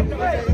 Wait, wait.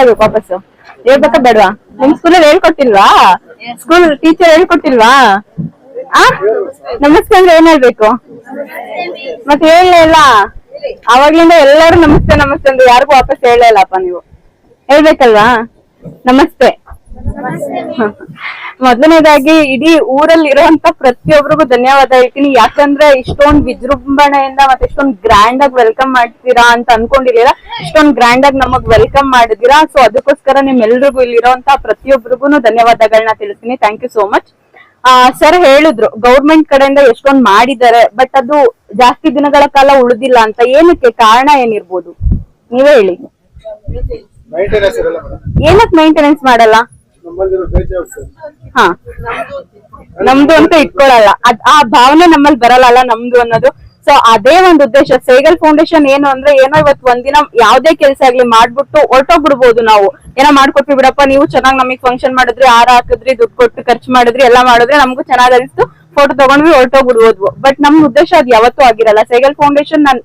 ಹೇಳ್ಬೇಕು ವಾಪಸ್ಸು. ಹೇಳ್ಬೇಕಾ ಬೇಡವಾ? ನಿಮ್ ಸ್ಕೂಲಲ್ಲಿ ಹೇಳ್ಕೊಟ್ಟಿಲ್ವಾ? School teacher ಹೇಳ್ಕೊಟ್ಟಿಲ್ವಾ? ಆ? ನಮಸ್ತೆ ಅಂದ್ರೆ ಏನ್ ಹೇಳ್ಬೇಕು? ಮತ್ತೆ ಹೇಳಲೇ ಇಲ್ಲ. ಅವಾಗ್ಲಿಂದ ಎಲ್ಲಾರು ನಮಸ್ತೆ ನಮಸ್ತೆ ಅಂದ್ರೆ ಯಾರಿಗೂ ವಾಪಸ್ ಹೇಳಲೇ ಇಲ್ಲಪ್ಪ ನೀವು. ಹೇಳ್ಬೇಕಲ್ವಾ? ನಮಸ್ತೆ. ಮೊದಲನೇದಾಗಿ ಇಡೀ ಊರಲ್ಲಿ ಇರುವಂತ ಪ್ರತಿಯೊಬ್ಬರಿಗೂ ಧನ್ಯವಾದ ಹೇಳ್ತೀನಿ. ಯಾಕಂದ್ರೆ ಇಷ್ಟೊಂದ್ ವಿಜೃಂಭಣೆಯಿಂದ ಮತ್ತೆ ಇಷ್ಟೊಂದು ಗ್ರ್ಯಾಂಡ್ ಆಗಿ ವೆಲ್ಕಮ್ ಮಾಡ್ತೀರಾ ಅಂತ ಅನ್ಕೊಂಡಿರ್ಲಿಲ್ಲ ಇಷ್ಟೊಂದು ಗ್ರ್ಯಾಂಡ್ ಆಗಿ ನಮಗ್ ವೆಲ್ಕಮ್ ಮಾಡಿದೀರಾ ಸೊ ಅದಕ್ಕೋಸ್ಕರ ನಿಮ್ಮೆಲ್ರಿಗೂ ಇಲ್ಲಿ ಇರುವಂತ ಪ್ರತಿಯೊಬ್ಬರಿಗೂ ಧನ್ಯವಾದಗಳನ್ನ ತಿಳಿಸ್ತೀನಿ. ಥ್ಯಾಂಕ್ ಯು ಸೋ ಮಚ್ ಆ ಸರ್ ಹೇಳಿದ್ರು ಗೌರ್ಮೆಂಟ್ ಕಡೆಯಿಂದ ಎಷ್ಟೊಂದ್ ಮಾಡಿದ್ದಾರೆ ಬಟ್ ಅದು ಜಾಸ್ತಿ ದಿನಗಳ ಕಾಲ ಉಳಿದಿಲ್ಲ ಅಂತ. ಏನಕ್ಕೆ? ಕಾರಣ ಏನಿರ್ಬೋದು? ನೀವೇ ಹೇಳಿ. ಏನಕ್ ಮೇಂಟೆನೆನ್ಸ್ ಮಾಡಲ್ಲ? ಹಾ. ನಮ್ದು ಅಂತ ಇಟ್ಕೊಳಲ್ಲ. ಅದ್ ಆ ಭಾವನೆ ನಮ್ಮಲ್ಲಿ ಬರಲ್ಲ ನಮ್ದು ಅನ್ನೋದು. ಸೊ ಅದೇ ಒಂದು ಉದ್ದೇಶ. ಸೇಗಲ್ ಫೌಂಡೇಶನ್ ಏನು ಅಂದ್ರೆ ಏನೋ ಇವತ್ತು ಒಂದಿನ ಯಾವ್ದೇ ಕೆಲಸ ಆಗ್ಲಿ ಮಾಡ್ಬಿಟ್ಟು ಹೊರಟೋಗ್ಬಿಡ್ಬೋದು ನಾವು. ಏನೋ ಮಾಡ್ಕೊಟ್ವಿ ಬಿಡಪ್ಪ, ನೀವು ಚೆನ್ನಾಗಿ ನಮಗ್ ಫಂಕ್ಷನ್ ಮಾಡಿದ್ರಿ ಆರ ಹಾಕಿದ್ರಿ, ದುಡ್ಡು ಕೊಟ್ಟು ಖರ್ಚು ಮಾಡಿದ್ರಿ, ಎಲ್ಲಾ ಮಾಡಿದ್ರೆ, ನಮಗೂ ಚೆನ್ನಾಗ್ ಅನಿಸ್ತು. ಫೋಟೋ ತಗೊಂಡ್ವಿ ಹೊರಟೋಗ್ಬಿಡ್ಬೋದು ಬಟ್ ನಮ್ ಉದ್ದೇಶ ಅದು ಯಾವತ್ತೂ ಆಗಿರಲ್ಲ. ಸೈಗಲ್ ಫೌಂಡೇಶನ್ ನಾನ್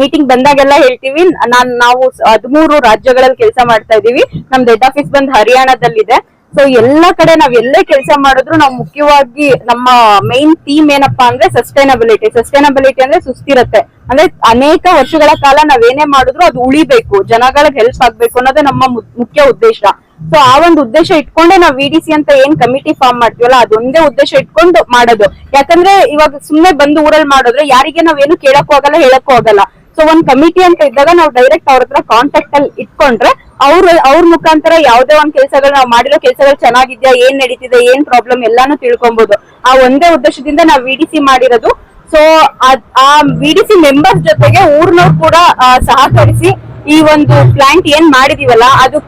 ಮೀಟಿಂಗ್ ಬಂದಾಗೆಲ್ಲ ಹೇಳ್ತೀವಿ. ನಾನ್, ನಾವು ಹದಿಮೂರು ರಾಜ್ಯಗಳಲ್ಲಿ ಕೆಲಸ ಮಾಡ್ತಾ ಇದೀವಿ ನಮ್ದು ಹೆಡ್ ಆಫೀಸ್ ಬಂದ್ ಹರಿಯಾಣದಲ್ಲಿದೆ. ಸೊ ಎಲ್ಲಾ ಕಡೆ ನಾವ್ ಎಲ್ಲೇ ಕೆಲಸ ಮಾಡಿದ್ರು ನಾವು ಮುಖ್ಯವಾಗಿ ನಮ್ಮ ಮೈನ್ ಥೀಮ್ ಏನಪ್ಪಾ ಅಂದ್ರೆ ಸಸ್ಟೈನಬಿಲಿಟಿ ಸಸ್ಟೈನಬಿಲಿಟಿ ಅಂದ್ರೆ ಸುಸ್ಥಿರತೆ ಅಂದ್ರೆ ಅನೇಕ ವರ್ಷಗಳ ಕಾಲ ನಾವ್ ಏನೇ ಮಾಡಿದ್ರು ಅದು ಉಳಿಬೇಕು. ಜನಗಳಿಗೆ ಹೆಲ್ಪ್ ಆಗ್ಬೇಕು ಅನ್ನೋದೇ ನಮ್ಮ ಮುಖ್ಯ ಉದ್ದೇಶ. ಸೊ ಆ ಒಂದು ಉದ್ದೇಶ ಇಟ್ಕೊಂಡೆ ನಾವ್ ವಿಡಿಸಿ ಅಂತ ಏನ್ ಕಮಿಟಿ ಫಾರ್ಮ್ ಮಾಡ್ತೀವಲ್ಲ, ಅದೊಂದೇ ಉದ್ದೇಶ ಇಟ್ಕೊಂಡು ಮಾಡೋದು. ಯಾಕಂದ್ರೆ ಇವಾಗ ಸುಮ್ನೆ ಬಂದು ಊರಲ್ಲಿ ಮಾಡಿದ್ರೆ ಯಾರಿಗೆ ನಾವೇನು ಕೇಳಕ್ಕೂ ಆಗಲ್ಲ, ಹೇಳಕ್ಕೂ ಆಗಲ್ಲ. ಸೊ ಒಂದ್ ಕಮಿಟಿ ಅಂತ ಇದ್ದಾಗ ನಾವು ಡೈರೆಕ್ಟ್ ಅವ್ರ ಹತ್ರ ಕಾಂಟ್ಯಾಕ್ಟ್ ಅಲ್ಲಿ ಇಟ್ಕೊಂಡ್ರೆ ಅವ್ರ ಅವ್ರ ಮುಖಾಂತರ ಯಾವ್ದೇ ಒಂದ್ ಕೆಲಸಗಳು ನಾವು ಮಾಡಿರೋ ಕೆಲಸಗಳು ಚೆನ್ನಾಗಿದ್ಯಾ, ಏನ್ ನಡೀತಿದೆ, ಏನ್ ಪ್ರಾಬ್ಲಮ್ ಎಲ್ಲಾನು ತಿಳ್ಕೊಬಹುದು ಆ ಒಂದೇ ಉದ್ದೇಶದಿಂದ ನಾವು ವಿಡಿಸಿ ಮಾಡಿರೋದು. ಸೊ ಆ ವಿಡಿಸಿ ಮೆಂಬರ್ಸ್ ಜೊತೆಗೆ ಊರ್ನವ್ರು ಕೂಡ ಸಹಕರಿಸಿ ಈ ಒಂದು ಪ್ಲಾಂಟ್ ಏನ್ ಮಾಡಿದೀವಲ್ಲ, ಅದು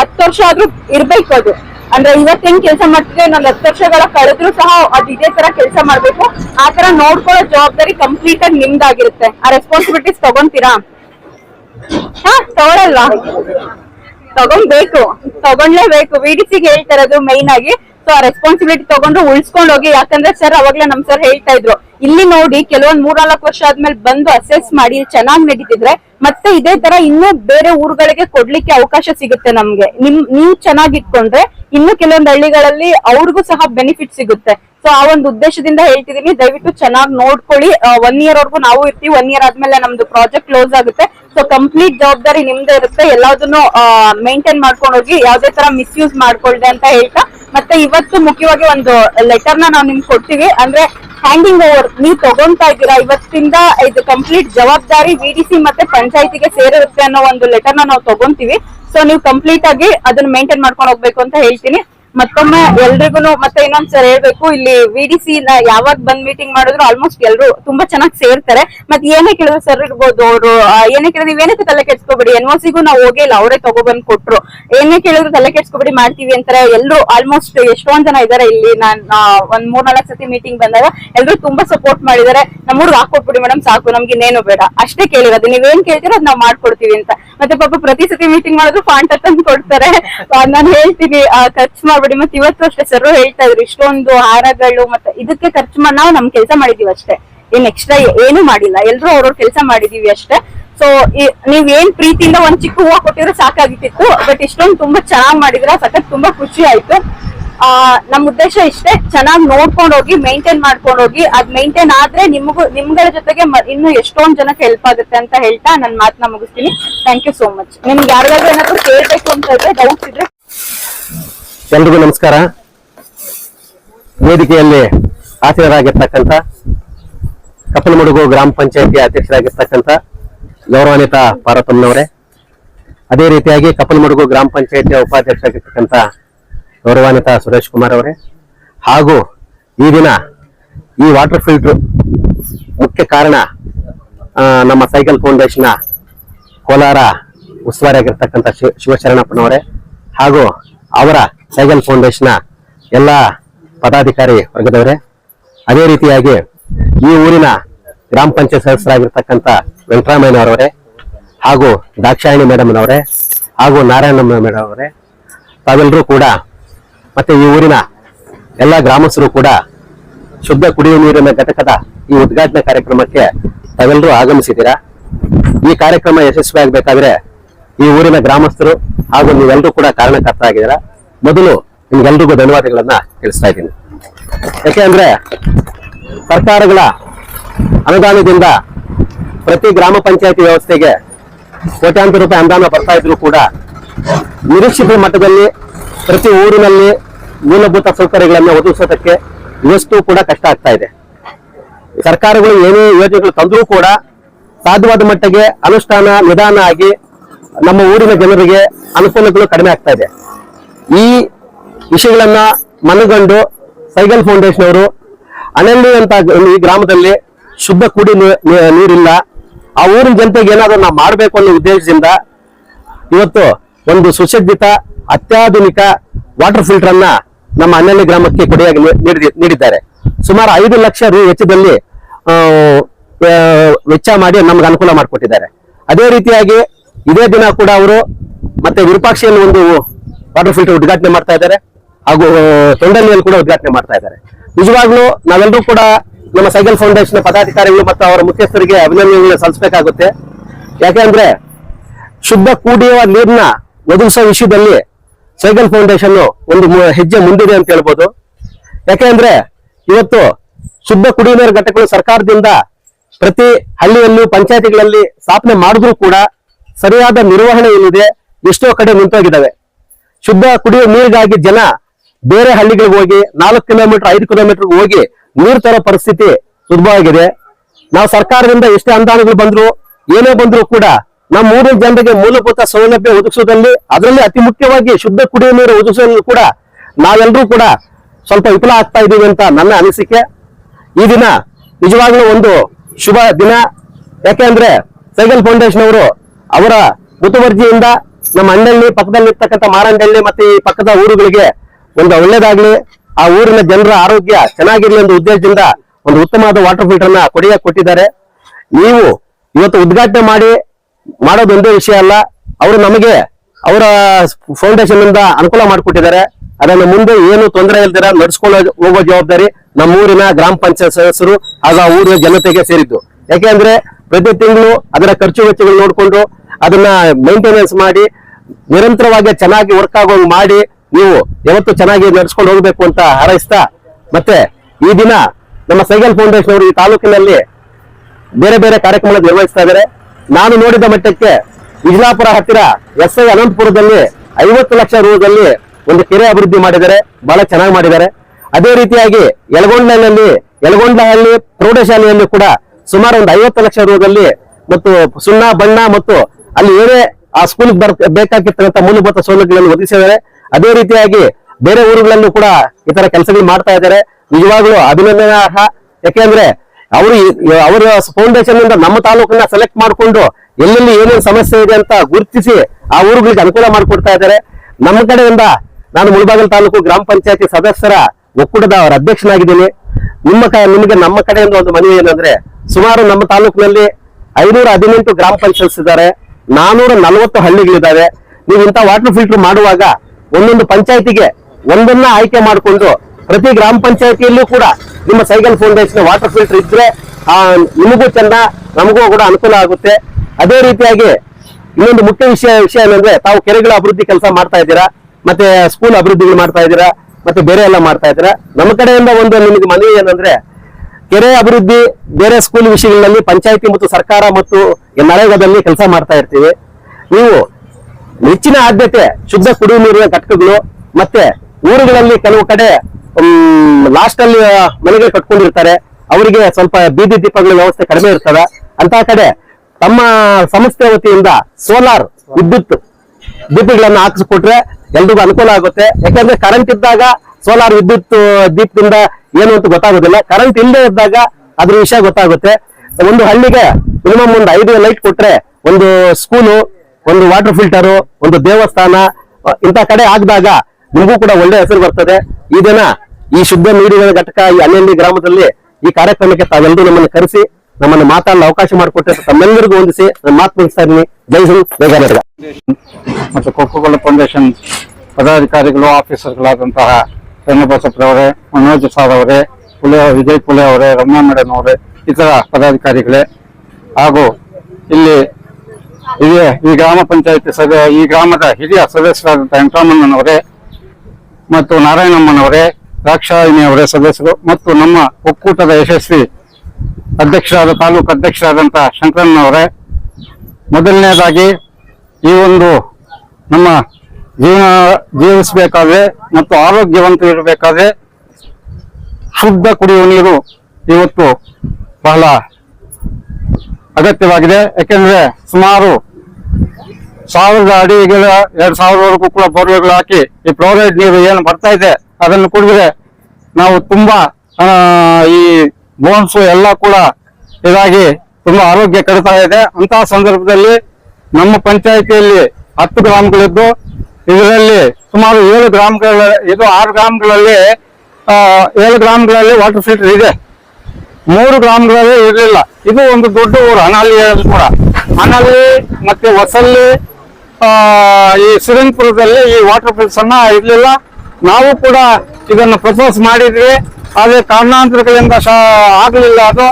ಹತ್ತು ವರ್ಷ ಆದ್ರೂ ಇರ್ಬೇಕು ಅದು. ಅಂದ್ರೆ ಇವತ್ತೇನ್ ಕೆಲಸ ಮಾಡ್ತಿದ್ರೆ ನಾನ್ ಹತ್ತು ವರ್ಷಗಳ ಕಳೆದ್ರು ಸಹ ಅದ್ ಇದೇ ತರ ಕೆಲಸ ಮಾಡ್ಬೇಕು. ಆ ತರ ನೋಡ್ಕೊಳ್ಳೋ ಜವಾಬ್ದಾರಿ ಕಂಪ್ಲೀಟ್ ಆಗಿ ನಿಮ್ದಾಗಿರುತ್ತೆ. ಆ ರೆಸ್ಪಾನ್ಸಿಬಿಲಿಟೀಸ್ ತಗೊಂತೀರಾ? ಹಾ, ತಗೊಳಲ್ವಾ? ತಗೊಂಡ್ಬೇಕು ತಗೊಂಡ್ಲೇಬೇಕು ವಿಡಿಸಿಗೆ ಹೇಳ್ತಾರದು ಮೈನ್ ಆಗಿ. ಸೊ ಆ ರೆಸ್ಪಾನ್ಸಿಬಿಲಿಟಿ ತಗೊಂಡು ಉಳ್ಸ್ಕೊಂಡು ಹೋಗಿ ಯಾಕಂದ್ರೆ ಸರ್ ಅವಾಗ್ಲೇ ನಮ್ ಸರ್ ಹೇಳ್ತಾ ಇದ್ರು, ಇಲ್ಲಿ ನೋಡಿ ಕೆಲವೊಂದ್ ಮೂರ್ನಾಲ್ಕು ವರ್ಷ ಆದ್ಮೇಲೆ ಬಂದು ಅಸೆಸ್ ಮಾಡಿ, ಚೆನ್ನಾಗ್ ನಡೀತಿದ್ರೆ, ಮತ್ತೆ ಇದೇ ತರ ಇನ್ನೂ ಬೇರೆ ಊರುಗಳಿಗೆ ಕೊಡ್ಲಿಕ್ಕೆ ಅವಕಾಶ ಸಿಗುತ್ತೆ ನಮ್ಗೆ. ನಿಮ್, ನೀವ್ ಚೆನ್ನಾಗ್ ಇಟ್ಕೊಂಡ್ರೆ ಇನ್ನು ಕೆಲವೊಂದ್ ಹಳ್ಳಿಗಳಲ್ಲಿ ಅವ್ರಿಗೂ ಸಹ ಬೆನಿಫಿಟ್ ಸಿಗುತ್ತೆ. ಸೊ ಆ ಒಂದು ಉದ್ದೇಶದಿಂದ ಹೇಳ್ತಿದೀನಿ, ದಯವಿಟ್ಟು ಚೆನ್ನಾಗಿ ನೋಡ್ಕೊಳ್ಳಿ. ಒನ್ ಇಯರ್ ವರ್ಗು ನಾವು ಇರ್ತೀವಿ ಒನ್ ಇಯರ್ ಆದ್ಮೇಲೆ ನಮ್ದು ಪ್ರಾಜೆಕ್ಟ್ ಕ್ಲೋಸ್ ಆಗುತ್ತೆ. ಸೊ ಕಂಪ್ಲೀಟ್ ಜವಾಬ್ದಾರಿ ನಿಮ್ದೇ ಇರುತ್ತೆ. ಎಲ್ಲದನ್ನು ಮೇಂಟೈನ್ ಮಾಡ್ಕೊಂಡು ಹೋಗಿ ಯಾವ್ದೇ ತರ ಮಿಸ್ಯೂಸ್ ಮಾಡ್ಕೊಳ್ದೆ ಅಂತ ಹೇಳ್ತಾ, ಮತ್ತೆ ಇವತ್ತು ಮುಖ್ಯವಾಗಿ ಒಂದು ಲೆಟರ್ನ ನಾವು ನಿಮ್ಗೆ ಕೊಡ್ತೀವಿ. ಅಂದ್ರೆ ಹ್ಯಾಂಡಿಂಗ್ ಓವರ್ ನೀವು ತಗೊಂತಾ ಇದ್ದೀರಾ, ಇವತ್ತಿಂದ ಇದು ಕಂಪ್ಲೀಟ್ ಜವಾಬ್ದಾರಿ ವಿಡಿಸಿ ಮತ್ತೆ ಪಂಚಾಯತಿಗೆ ಸೇರಿರುತ್ತೆ ಅನ್ನೋ ಒಂದು ಲೆಟರ್ನ ನಾವು ತಗೊಂತೀವಿ. ಸೊ ನೀವು ಕಂಪ್ಲೀಟ್ ಆಗಿ ಅದನ್ನ ಮೇಂಟೈನ್ ಮಾಡ್ಕೊಂಡು ಹೋಗ್ಬೇಕು ಅಂತ ಹೇಳ್ತೀನಿ. ಮತ್ತೊಮ್ಮೆ ಎಲ್ರಿಗೂ ಮತ್ತೆ ಇನ್ನೊಂದ್ ಸರ್ ಹೇಳ್ಬೇಕು, ಇಲ್ಲಿ ವಿಡಿಸಿ ನ ಯಾವಾಗ ಬಂದ್ ಮೀಟಿಂಗ್ ಮಾಡಿದ್ರು ಆಲ್ಮೋಸ್ಟ್ ಎಲ್ರು ತುಂಬಾ ಚೆನ್ನಾಗಿ ಸೇರ್ತಾರೆ. ಮತ್ ಏನೇ ಕೇಳಿದ್ರು ಸರ್ ಇರ್ಬೋದು ಅವರು ಏನೇ ಕೇಳಿದ್ರು ನೀವೇನಕ್ಕೆ ತಲೆ ಕೆಡ್ಸ್ಕೊಬೇಡಿ ಎನ್ ಸಿಗೂ ನಾವು ಹೋಗಿಲ್ಲ ಅವರೇ ತಗೊಬಂದ್ ಕೊಟ್ರು. ಏನೇ ಕೇಳಿದ್ರು ತಲೆ ಕೆಡ್ಸ್ಕೊಬೇಡಿ ಮಾಡ್ತೀವಿ ಅಂತಾರೆ. ಎಲ್ರು ಆಲ್ಮೋಸ್ಟ್ ಎಷ್ಟೊಂದ್ ಜನ ಇದಾರೆ ಇಲ್ಲಿ, ನಾನ್ ಒಂದ್ ಮೂರ್ ನಾಲ್ಕು ಸತಿ ಮೀಟಿಂಗ್ ಬಂದಾಗ ಎಲ್ರು ತುಂಬಾ ಸಪೋರ್ಟ್ ಮಾಡಿದಾರೆ ನಮ್ಮೂರ್ಗ್ ಹಾಕೊಟ್ಬಿಡಿ ಮೇಡಮ್ ಸಾಕು, ನಮ್ಗೆ ಇನ್ನೇನು ಬೇಡ. ಅಷ್ಟೇ ಕೇಳಿರೋದು. ನೀವೇನ್ ಕೇಳ್ತೀರೋ ಅದ್ ನಾವ್ ಮಾಡ್ಕೊಡ್ತೀವಿ ಅಂತ. ಮತ್ತೆ ಪಾಪ ಪ್ರತಿ ಸತಿ ಮೀಟಿಂಗ್ ಮಾಡಿದ್ರು ಫಾಂಟ್ ತಂದು ಕೊಡ್ತಾರೆ. ನಾನು ಹೇಳ್ತೀನಿ ಖರ್ಚು ಮಾಡ್ಬೇಡಿ. ಮತ್ತೆ ಇವತ್ತು ಅಷ್ಟೇ ಸರ್ ಹೇಳ್ತಾ ಇದ್ರು, ಇಷ್ಟೊಂದು ಹಾರಗಳು ಮತ್ತೆ ಇದಕ್ಕೆ ಖರ್ಚು ಮಾಡಿ ನಾವು ನಮ್ ಕೆಲಸ ಮಾಡಿದೀವಿ ಅಷ್ಟೇ. ಏನ್ ಎಕ್ಸ್ಟ್ರಾ ಏನು ಮಾಡಿಲ್ಲ. ಎಲ್ರು ಅವ್ರವ್ರ ಕೆಲಸ ಮಾಡಿದೀವಿ ಅಷ್ಟೇ. ಸೊ ನೀವ್ ಏನ್ ಪ್ರೀತಿಯಿಂದ ಒಂದ್ ಚಿಕ್ಕ ಹೂವ ಕೊಟ್ಟಿದ್ರೆ ಸಾಕಾಗಿತ್ತು ಬಟ್ ಇಷ್ಟೊಂದು ತುಂಬಾ ಚೆನ್ನಾಗ್ ಮಾಡಿದ್ರ, ಸಖತ್ ತುಂಬಾ ಖುಷಿ ಆಯ್ತು. ಆ, ನಮ್ ಉದ್ದೇಶ ಇಷ್ಟೇ, ಚೆನ್ನಾಗ್ ನೋಡ್ಕೊಂಡ್ ಹೋಗಿ ಮೇಂಟೈನ್ ಮಾಡ್ಕೊಂಡ್ ಹೋಗಿ, ಅದ್ ಮೇಂಟೈನ್ ಆದ್ರೆ ನಿಮ್ಗೂ, ನಿಮ್ಗಳ ಜೊತೆಗೆ ಇನ್ನು ಎಷ್ಟೊಂದ್ ಜನಕ್ಕೆ ಹೆಲ್ಪ್ ಆಗುತ್ತೆ ಅಂತ ಹೇಳ್ತಾ ನನ್ ಮಾತನ್ನ ಮುಗಿಸ್ತೀನಿ. ಥ್ಯಾಂಕ್ ಯು ಸೋ ಮಚ್ ನಿಮ್ಗೆ ಯಾರಿಗಾದ್ರೂ ಏನಾದ್ರು ಕೇಳ್ಬೇಕು ಅಂತ ಇದ್ರೆ ಡೌಟ್ಸ್ ಇದ್ರೆ ಎಲ್ರಿಗೂ ನಮಸ್ಕಾರ. ವೇದಿಕೆಯಲ್ಲಿ ಹಾಜರಾಗಿರ್ತಕ್ಕಂಥ ಕಪ್ಪಲಮಡುಗು ಗ್ರಾಮ ಪಂಚಾಯತಿ ಅಧ್ಯಕ್ಷರಾಗಿರ್ತಕ್ಕಂಥ ಗೌರವಾನ್ವಿತ ಪಾರ್ವತಮ್ಮನವರೇ, ಅದೇ ರೀತಿಯಾಗಿ ಕಪ್ಪಲಮಡುಗು ಗ್ರಾಮ ಪಂಚಾಯತಿಯ ಉಪಾಧ್ಯಕ್ಷರಾಗಿರ್ತಕ್ಕಂಥ ಗೌರವಾನ್ವಿತ ಸುರೇಶ್ ಕುಮಾರ್ ಅವರೇ, ಹಾಗೂ ಈ ದಿನ ಈ ವಾಟರ್ ಫಿಲ್ಟರ್ ಮುಖ್ಯ ಕಾರಣ ನಮ್ಮ ಸೈಕಲ್ ಫೌಂಡೇಶನ್ ಕೋಲಾರ ಉಸ್ತುವಾರಿಯಾಗಿರ್ತಕ್ಕಂಥ ಶಿವ ಶಿವಶರಣಪ್ಪನವರೇ, ಹಾಗೂ ಅವರ ಸೈಗಲ್ ಫೌಂಡೇಶನ್ ಎಲ್ಲ ಪದಾಧಿಕಾರಿ ವರ್ಗದವರೇ, ಅದೇ ರೀತಿಯಾಗಿ ಈ ಊರಿನ ಗ್ರಾಮ ಪಂಚಾಯತ್ ಸದಸ್ಯರಾಗಿರ್ತಕ್ಕಂಥ ವೆಂಕಟರಾಮಯ್ಯನವರವರೇ ಹಾಗೂ ದಾಕ್ಷಾಯಣಿ ಮೇಡಮ್ನವರೇ ಹಾಗೂ ನಾರಾಯಣಮ್ಮ ಮೇಡಮ್ ಅವರೇ, ತಾವೆಲ್ಲರೂ ಕೂಡ ಮತ್ತೆ ಈ ಊರಿನ ಎಲ್ಲ ಗ್ರಾಮಸ್ಥರು ಕೂಡ ಶುದ್ಧ ಕುಡಿಯುವ ನೀರಿನ ಘಟಕದ ಈ ಉದ್ಘಾಟನಾ ಕಾರ್ಯಕ್ರಮಕ್ಕೆ ತಾವೆಲ್ಲರೂ ಆಗಮಿಸಿದ್ದೀರಾ? ಈ ಕಾರ್ಯಕ್ರಮ ಯಶಸ್ವಿಯಾಗಬೇಕಾದ್ರೆ ಈ ಊರಿನ ಗ್ರಾಮಸ್ಥರು ಹಾಗೂ ನೀವೆಲ್ಲರೂ ಕೂಡ ಕಾರಣಕರ್ತ ಆಗಿದ್ದೀರಾ ಮೊದಲು ನಿಮ್ಗೆಲ್ರಿಗೂ ಧನ್ಯವಾದಗಳನ್ನ ತಿಳಿಸ್ತಾ ಇದ್ದೀನಿ. ಯಾಕೆಂದ್ರೆ ಸರ್ಕಾರಗಳ ಅನುದಾನದಿಂದ ಪ್ರತಿ ಗ್ರಾಮ ಪಂಚಾಯತಿ ವ್ಯವಸ್ಥೆಗೆ ಕೋಟ್ಯಾಂತರ ರೂಪಾಯಿ ಅನುದಾನ ಬರ್ತಾ ಇದ್ರು ಕೂಡ ನಿರೀಕ್ಷಿತ ಮಟ್ಟದಲ್ಲಿ ಪ್ರತಿ ಊರಿನಲ್ಲಿ ಮೂಲಭೂತ ಸೌಕರ್ಯಗಳನ್ನು ಒದಗಿಸೋದಕ್ಕೆ ಇವಷ್ಟು ಕೂಡ ಕಷ್ಟ ಆಗ್ತಾ ಇದೆ. ಸರ್ಕಾರಗಳು ಏನೇ ಯೋಜನೆಗಳು ತಂದರೂ ಕೂಡ ಸಾಧ್ಯವಾದ ಮಟ್ಟಿಗೆ ಅನುಷ್ಠಾನ ನಿಧಾನ ಆಗಿ ನಮ್ಮ ಊರಿನ ಜನರಿಗೆ ಅನುಕೂಲಗಳು ಕಡಿಮೆ ಆಗ್ತಾ ಇದೆ. ಈ ವಿಷಯಗಳನ್ನ ಮನಗಂಡು ಸೈಗಲ್ ಫೌಂಡೇಶನ್ ಅವರು ಅನಲ್ಲಿ ಅಂತ ಈ ಗ್ರಾಮದಲ್ಲಿ ಶುದ್ಧ ಕುಡಿ ನೀರಿಲ್ಲ. ಆ ಊರಿನ ಜನತೆಗೆ ಏನಾದ್ರು ನಾವು ಮಾಡಬೇಕು ಅನ್ನೋ ಉದ್ದೇಶದಿಂದ ಇವತ್ತು ಒಂದು ಸುಸಜ್ಜಿತ ಅತ್ಯಾಧುನಿಕ ವಾಟರ್ ಫಿಲ್ಟರ್ ಅನ್ನ ನಮ್ಮ ಅನಲ್ಲಿ ಗ್ರಾಮಕ್ಕೆ ಕೊಡೆಯಾಗಿ ನೀಡಿದ್ದಾರೆ. ಸುಮಾರು ಐದು ಲಕ್ಷ ರೂ ವೆಚ್ಚದಲ್ಲಿ ವೆಚ್ಚ ಮಾಡಿ ನಮ್ಗೆ ಅನುಕೂಲ ಮಾಡಿಕೊಟ್ಟಿದ್ದಾರೆ. ಅದೇ ರೀತಿಯಾಗಿ ಇದೇ ದಿನ ಕೂಡ ಅವರು ಮತ್ತೆ ವಿರೂಪಾಕ್ಷಿಯನ್ನು ಒಂದು ವಾಟರ್ ಫಿಲ್ಟರ್ ಉದ್ಘಾಟನೆ ಮಾಡ್ತಾ ಇದ್ದಾರೆ. ಹಾಗೂ ತೊಂಡಲ್ಲಿಯಲ್ಲಿ ಕೂಡ ಉದ್ಘಾಟನೆ ಮಾಡ್ತಾ ಇದ್ದಾರೆ. ನಿಜವಾಗ್ಲೂ ನಾವೆಲ್ಲರೂ ಕೂಡ ನಮ್ಮ ಸೈಕಲ್ ಫೌಂಡೇಶನ್ ಪದಾಧಿಕಾರಿಗಳು ಮತ್ತು ಅವರ ಮುಖ್ಯಸ್ಥರಿಗೆ ಅಭಿನಂದನೆಗಳನ್ನ ಸಲ್ಲಿಸಬೇಕಾಗುತ್ತೆ. ಯಾಕೆಂದ್ರೆ ಶುದ್ಧ ಕುಡಿಯುವ ನೀರನ್ನ ಒದಗಿಸೋ ವಿಷಯದಲ್ಲಿ ಸೈಕಲ್ ಫೌಂಡೇಶನ್ ಒಂದು ಹೆಜ್ಜೆ ಮುಂದಿದೆ ಅಂತ ಹೇಳ್ಬೋದು. ಯಾಕೆಂದ್ರೆ ಇವತ್ತು ಶುದ್ಧ ಕುಡಿಯುವ ನೀರು ಘಟಕಗಳು ಸರ್ಕಾರದಿಂದ ಪ್ರತಿ ಹಳ್ಳಿಯಲ್ಲೂ, ಪಂಚಾಯತಿಗಳಲ್ಲಿ ಸ್ಥಾಪನೆ ಮಾಡಿದ್ರು ಕೂಡ ಸರಿಯಾದ ನಿರ್ವಹಣೆ ಏನಿದೆ, ಎಷ್ಟೋ ಕಡೆ ನಿಂತೋಗಿದ್ದಾವೆ. ಶುದ್ಧ ಕುಡಿಯುವ ನೀರಿಗಾಗಿ ಜನ ಬೇರೆ ಹಳ್ಳಿಗಳಿಗೆ ಹೋಗಿ ನಾಲ್ಕು ಕಿಲೋಮೀಟರ್, ಐದು ಕಿಲೋಮೀಟರ್ ಹೋಗಿ ನೀರು ತರೋ ಪರಿಸ್ಥಿತಿ ಉದ್ಭವವಾಗಿದೆ. ನಾವು ಸರ್ಕಾರದಿಂದ ಎಷ್ಟೇ ಅನುದಾನಗಳು ಬಂದ್ರು, ಏನೇ ಬಂದ್ರು ಕೂಡ ನಮ್ಮ ಊರಿನ ಜನರಿಗೆ ಮೂಲಭೂತ ಸೌಲಭ್ಯ ಒದಗಿಸುವುದಲ್ಲಿ ಅದರಲ್ಲಿ ಅತಿ ಮುಖ್ಯವಾಗಿ ಶುದ್ಧ ಕುಡಿಯುವ ನೀರು ಒದಗಿಸುವಲ್ಲಿ ಕೂಡ ನಾವೆಲ್ಲರೂ ಕೂಡ ಸ್ವಲ್ಪ ವಿಫಲ ಆಗ್ತಾ ಇದ್ದೀವಿ ಅಂತ ನನ್ನ ಅನಿಸಿಕೆ. ಈ ದಿನ ನಿಜವಾಗ್ಲೂ ಒಂದು ಶುಭ ದಿನ. ಯಾಕೆಂದ್ರೆ ಸೈಗಲ್ ಫೌಂಡೇಶನ್ ಅವರು ಅವರ ಮುತುವರ್ಜಿಯಿಂದ ನಮ್ಮ ಹಣ್ಣಳ್ಳಿ ಪಕ್ಕದಲ್ಲಿರ್ತಕ್ಕಂಥ ಮಾರಂಡಳ್ಳಿ ಮತ್ತೆ ಈ ಪಕ್ಕದ ಊರುಗಳಿಗೆ ಒಂದು ಒಳ್ಳೇದಾಗ್ಲಿ. ಆ ಊರಿನ ಜನರ ಆರೋಗ್ಯ ಚೆನ್ನಾಗಿರ್ಲಿ ಒಂದು ಉದ್ದೇಶದಿಂದ ಒಂದು ಉತ್ತಮವಾದ ವಾಟರ್ ಫಿಲ್ಟರ್ನ ಕೊಡುಗೆ ಕೊಟ್ಟಿದ್ದಾರೆ. ನೀವು ಇವತ್ತು ಉದ್ಘಾಟನೆ ಮಾಡಿ ಮಾಡೋದೊಂದೇ ವಿಷಯ ಅಲ್ಲ, ಅವರು ನಮಗೆ ಅವರ ಫೌಂಡೇಶನ್ ಇಂದ ಅನುಕೂಲ ಮಾಡಿಕೊಟ್ಟಿದ್ದಾರೆ. ಅದನ್ನು ಮುಂದೆ ಏನು ತೊಂದರೆ ಇಲ್ದಿರ ನಡ್ಸ್ಕೊಂಡು ಹೋಗೋ ಜವಾಬ್ದಾರಿ ನಮ್ಮ ಊರಿನ ಗ್ರಾಮ ಪಂಚಾಯತ್ ಸದಸ್ಯರು ಹಾಗೂ ಆ ಊರಿನ ಜನತೆಗೆ ಸೇರಿದ್ದು. ಯಾಕೆಂದ್ರೆ ಪ್ರತಿ ತಿಂಗಳು ಅದರ ಖರ್ಚು ವೆಚ್ಚಗಳು ನೋಡಿಕೊಂಡು ಅದನ್ನ ಮೈಂಟೆನೆನ್ಸ್ ಮಾಡಿ, ನಿರಂತರವಾಗಿ ಚೆನ್ನಾಗಿ ವರ್ಕ್ ಆಗೋಂಗ್ ಮಾಡಿ ನೀವು ಯಾವತ್ತು ಚೆನ್ನಾಗಿ ನಡೆಸ್ಕೊಂಡು ಹೋಗ್ಬೇಕು ಅಂತ ಹಾರೈಸ್ತಾ, ಮತ್ತೆ ಈ ದಿನ ನಮ್ಮ ಸೈಗಲ್ ಫೌಂಡೇಶನ್ ಅವರು ಈ ತಾಲೂಕಿನಲ್ಲಿ ಬೇರೆ ಬೇರೆ ಕಾರ್ಯಕ್ರಮ ನಿರ್ವಹಿಸ್ತಾ ಇದ್ದಾರೆ. ನಾನು ನೋಡಿದ ಮಟ್ಟಕ್ಕೆ ವಿಜಲಾಪುರ ಹತ್ತಿರ ಎಸ್ ಐ ಅನಂತಪುರದಲ್ಲಿ ಐವತ್ತು ಲಕ್ಷ ರೂಪದಲ್ಲಿ ಒಂದು ಕೆರೆ ಅಭಿವೃದ್ಧಿ ಮಾಡಿದ್ದಾರೆ. ಬಹಳ ಚೆನ್ನಾಗಿ ಮಾಡಿದ್ದಾರೆ. ಅದೇ ರೀತಿಯಾಗಿ ಯಲಗೊಂಡ್ಲಲ್ಲಿ ಯಲಗೊಂಡ್ಲಹಳ್ಳಿ ಪ್ರೌಢಶಾಲೆಯಲ್ಲಿ ಕೂಡ ಸುಮಾರು ಒಂದು ಐವತ್ತು ಲಕ್ಷ ರೂಪದಲ್ಲಿ ಮತ್ತು ಸುಣ್ಣ ಬಣ್ಣ ಮತ್ತು ಅಲ್ಲಿ ಏನೇ ಆ ಸ್ಕೂಲ್ ಬರ್ ಬೇಕಾಗಿರ್ತಕ್ಕಂಥ ಮೂಲಭೂತ ಸೌಲಭ್ಯಗಳನ್ನು ಒದಗಿಸಿದ್ದಾರೆ ಅದೇ ರೀತಿಯಾಗಿ ಬೇರೆ ಊರುಗಳಲ್ಲೂ ಕೂಡ ಈ ತರ ಕೆಲಸಗಳು ಮಾಡ್ತಾ ಇದ್ದಾರೆ. ನಿಜವಾಗ್ಲೂ ಅಭಿನಂದನಾರ್ಹ. ಯಾಕೆಂದ್ರೆ ಅವರು ಅವರ ಫೌಂಡೇಶನ್ ಇಂದ ನಮ್ಮ ತಾಲೂಕನ್ನ ಸೆಲೆಕ್ಟ್ ಮಾಡಿಕೊಂಡು ಎಲ್ಲೆಲ್ಲಿ ಏನೇನು ಸಮಸ್ಯೆ ಇದೆ ಅಂತ ಗುರುತಿಸಿ ಆ ಊರುಗಳಿಗೆ ಅನುಕೂಲ ಮಾಡಿಕೊಡ್ತಾ ಇದ್ದಾರೆ. ನಮ್ಮ ಕಡೆಯಿಂದ ನಾನು ಮುಳಬಾಗಲ್ ತಾಲೂಕು ಗ್ರಾಮ ಪಂಚಾಯತಿ ಸದಸ್ಯರ ಒಕ್ಕೂಟದ ಅವರ ಅಧ್ಯಕ್ಷನಾಗಿದ್ದೀನಿ. ನಿಮ್ಮ ನಿಮಗೆ ನಮ್ಮ ಕಡೆಯಿಂದ ಒಂದು ಮನವಿ ಏನಂದ್ರೆ, ಸುಮಾರು ನಮ್ಮ ತಾಲೂಕಿನಲ್ಲಿ ಐನೂರ ಹದಿನೆಂಟು ಗ್ರಾಮ ಪಂಚಾಯತ್ಸ್ ಇದ್ದಾರೆ. ನಾನೂರ ನಲವತ್ತು ಹಳ್ಳಿಗಳಿದ್ದಾವೆ. ನೀವು ಇಂಥ ವಾಟರ್ ಫಿಲ್ಟರ್ ಮಾಡುವಾಗ ಒಂದೊಂದು ಪಂಚಾಯತಿಗೆ ಒಂದನ್ನ ಆಯ್ಕೆ ಮಾಡಿಕೊಂಡು ಪ್ರತಿ ಗ್ರಾಮ ಪಂಚಾಯತಿಯಲ್ಲೂ ಕೂಡ ನಿಮ್ಮ ಸೈಕಲ್ ಫೌಂಡೇಶನ್ ವಾಟರ್ ಫಿಲ್ಟರ್ ಇದ್ರೆ ನಿಮಗೂ ಚಂದ, ನಮಗೂ ಕೂಡ ಅನುಕೂಲ ಆಗುತ್ತೆ. ಅದೇ ರೀತಿಯಾಗಿ ಇನ್ನೊಂದು ಮುಖ್ಯ ವಿಷಯ ವಿಷಯ ಏನಂದ್ರೆ ತಾವು ಕೆರೆಗಳ ಅಭಿವೃದ್ಧಿ ಕೆಲಸ ಮಾಡ್ತಾ ಇದ್ದೀರಾ, ಮತ್ತೆ ಸ್ಕೂಲ್ ಅಭಿವೃದ್ಧಿಗಳು ಮಾಡ್ತಾ ಇದ್ದೀರಾ, ಮತ್ತೆ ಬೇರೆ ಎಲ್ಲ ಮಾಡ್ತಾ ಇದ್ದೀರಾ. ನಮ್ಮ ಕಡೆಯಿಂದ ಒಂದು ನಿಮಗೆ ಮನವಿ ಏನಂದ್ರೆ ಕೆರೆ ಅಭಿವೃದ್ಧಿ, ಬೇರೆ ಸ್ಕೂಲ್ ವಿಷಯಗಳಲ್ಲಿ ಪಂಚಾಯಿತಿ ಮತ್ತು ಸರ್ಕಾರ ಮತ್ತು ನರೇಗಾದಲ್ಲಿ ಕೆಲಸ ಮಾಡ್ತಾ ಇರ್ತೀವಿ. ನೀವು ಹೆಚ್ಚಿನ ಆದ್ಯತೆ, ಶುದ್ಧ ಕುಡಿಯುವ ನೀರಿನ ಘಟಕಗಳು ಮತ್ತೆ ಊರುಗಳಲ್ಲಿ ಕೆಲವು ಕಡೆ ಲಾಸ್ಟ್ ಅಲ್ಲಿ ಮನೆಗೆ ಮನೆಗಳು ಕಟ್ಕೊಂಡಿರ್ತಾರೆ. ಅವರಿಗೆ ಸ್ವಲ್ಪ ಬೀದಿ ದೀಪಗಳ ವ್ಯವಸ್ಥೆ ಕಡಿಮೆ ಇರ್ತದೆ. ಅಂತ ಕಡೆ ತಮ್ಮ ಸಂಸ್ಥೆ ವತಿಯಿಂದ ಸೋಲಾರ್ ವಿದ್ಯುತ್ ದೀಪಗಳನ್ನು ಹಾಕಿಸ್ಕೊಟ್ರೆ ಎಲ್ರಿಗೂ ಅನುಕೂಲ ಆಗುತ್ತೆ. ಯಾಕಂದ್ರೆ ಕರೆಂಟ್ ಇದ್ದಾಗ ಸೋಲಾರ್ ವಿದ್ಯುತ್, ದೀಪದಿಂದ ಏನು ಅಂತ ಗೊತ್ತಾಗೋದಿಲ್ಲ. ಕರೆಂಟ್ ಇಲ್ಲದೆ ಇದ್ದಾಗ ಅದ್ರ ವಿಷಯ ಗೊತ್ತಾಗುತ್ತೆ. ಒಂದು ಹಳ್ಳಿಗೆ ಮಿನಿಮಮ್ ಒಂದು ಐದು ಲೈಟ್ ಕೊಟ್ರೆ ಒಂದು ಸ್ಕೂಲು ಒಂದು ವಾಟರ್ ಫಿಲ್ಟರು ಒಂದು ದೇವಸ್ಥಾನ ಇಂಥ ಕಡೆ ಆಗದಾಗ ನಿಮಗೂ ಕೂಡ ಒಳ್ಳೆ ಹೆಸರು ಬರ್ತದೆ. ಈ ದಿನ ಈ ಶುದ್ಧ ನೀರಿನ ಘಟಕ ಈ ಹನ್ನೆರಡು ಗ್ರಾಮದಲ್ಲಿ ಈ ಕಾರ್ಯಕ್ರಮಕ್ಕೆ ತಾವೆಲ್ಲರೂ ನಮ್ಮನ್ನು ಕರೆಸಿ, ನಮ್ಮನ್ನು ಮಾತಾಡಲು ಅವಕಾಶ ಮಾಡಿಕೊಟ್ಟೆ ತಮ್ಮೆಲ್ಲರಿಗೂ ಹೊಂದಿಸಿ ನಾನು ಮಾತು ಜೈ ಹಿಂದ್, ಜೈ ಮತ್ತು ಕೊಪ್ಪಗೊಳ್ಳ ಫೌಂಡೇಶನ್ ಪದಾಧಿಕಾರಿಗಳು, ಆಫೀಸರ್ಗಳಾದಂತಹ ಚನ್ನಬಸಪ್ಪರವರೇ ಮನೋಜ್ ಸಾರ್ ಅವರೇ ಪುಲೆ, ವಿಜಯ್ ಪುಲೆ ಅವರೇ ರಮ್ಯಾ ಮೇಡಮ್ ಅವರೇ, ಇತರ ಪದಾಧಿಕಾರಿಗಳೇ. ಹಾಗೂ ಇಲ್ಲಿ ಹಿರಿಯ, ಈ ಗ್ರಾಮ ಪಂಚಾಯತಿ ಸದಸ್ಯ ಈ ಗ್ರಾಮದ ಹಿರಿಯ ಸದಸ್ಯರಾದಂಥ ವೆಂಕಟರಮಣ್ಣನವರೇ ಮತ್ತು ನಾರಾಯಣಮ್ಮನವರೇ ದ್ರಾಕ್ಷಾಯಿನಿ ಅವರೇ ಸದಸ್ಯರು ಮತ್ತು ನಮ್ಮ ಒಕ್ಕೂಟದ ಯಶಸ್ವಿ ಅಧ್ಯಕ್ಷರಾದ, ತಾಲೂಕು ಅಧ್ಯಕ್ಷರಾದಂಥ ಶಂಕರಣ್ಣವರೇ ಮೊದಲನೇದಾಗಿ ಈ ಒಂದು ನಮ್ಮ ಜೀವನ ಜೀವಿಸಬೇಕಾದ್ರೆ ಮತ್ತು ಆರೋಗ್ಯವಂತ ಇರಬೇಕಾದ್ರೆ ಶುದ್ಧ ಕುಡಿಯುವ ನೀರು ಇವತ್ತು ಬಹಳ ಅಗತ್ಯವಾಗಿದೆ. ಯಾಕೆಂದ್ರೆ ಸುಮಾರು ಸಾವಿರದ ಅಡಿಗಳ ಎರಡು ಸಾವಿರವರೆಗೂ ಕೂಡ ಬೋರ್ವೆಗಳು ಹಾಕಿ ಈ ಫ್ಲೋರೈಡ್ ನೀರು ಏನು ಬರ್ತಾ ಇದೆ, ಅದನ್ನು ಕುಡಿದ್ರೆ ನಾವು ತುಂಬಾ ಈ ಬೋನ್ಸ್ ಎಲ್ಲ ಕೂಡ ಇದಾಗಿ ತುಂಬಾ ಆರೋಗ್ಯ ಕಡಿತಾ ಇದೆ. ಅಂತಹ ಸಂದರ್ಭದಲ್ಲಿ ನಮ್ಮ ಪಂಚಾಯಿತಿಯಲ್ಲಿ ಹತ್ತು ಗ್ರಾಮಗಳಿದ್ದು ಇದರಲ್ಲಿ ಸುಮಾರು ಏಳು ಗ್ರಾಮಗಳ ಇದು ಆರು ಗ್ರಾಮಗಳಲ್ಲಿ ಏಳು ಗ್ರಾಮಗಳಲ್ಲಿ ವಾಟರ್ ಫಿಲ್ಟರ್ ಇದೆ. ಮೂರು ಗ್ರಾಮಗಳಲ್ಲಿ ಇರಲಿಲ್ಲ. ಇದು ಒಂದು ದೊಡ್ಡ ಊರು, ಅನಾಲಿ ಕೂಡ. ಅನಾಲಿ ಮತ್ತೆ ಹೊಸಲ್ಲಿ ಈ ಸಿರಿಂಗ್ಪುರದಲ್ಲಿ ಈ ವಾಟರ್ ಫಿಲ್ಟರ್ಸ್ ಅನ್ನ ಇರ್ಲಿಲ್ಲ. ನಾವು ಕೂಡ ಇದನ್ನು ಪ್ರಪೋಸ್ ಮಾಡಿದ್ವಿ. ಆದರೆ ಕಾರಣಾಂತರಗಳಿಂದ ಶ ಆಗಲಿಲ್ಲ ಅದು.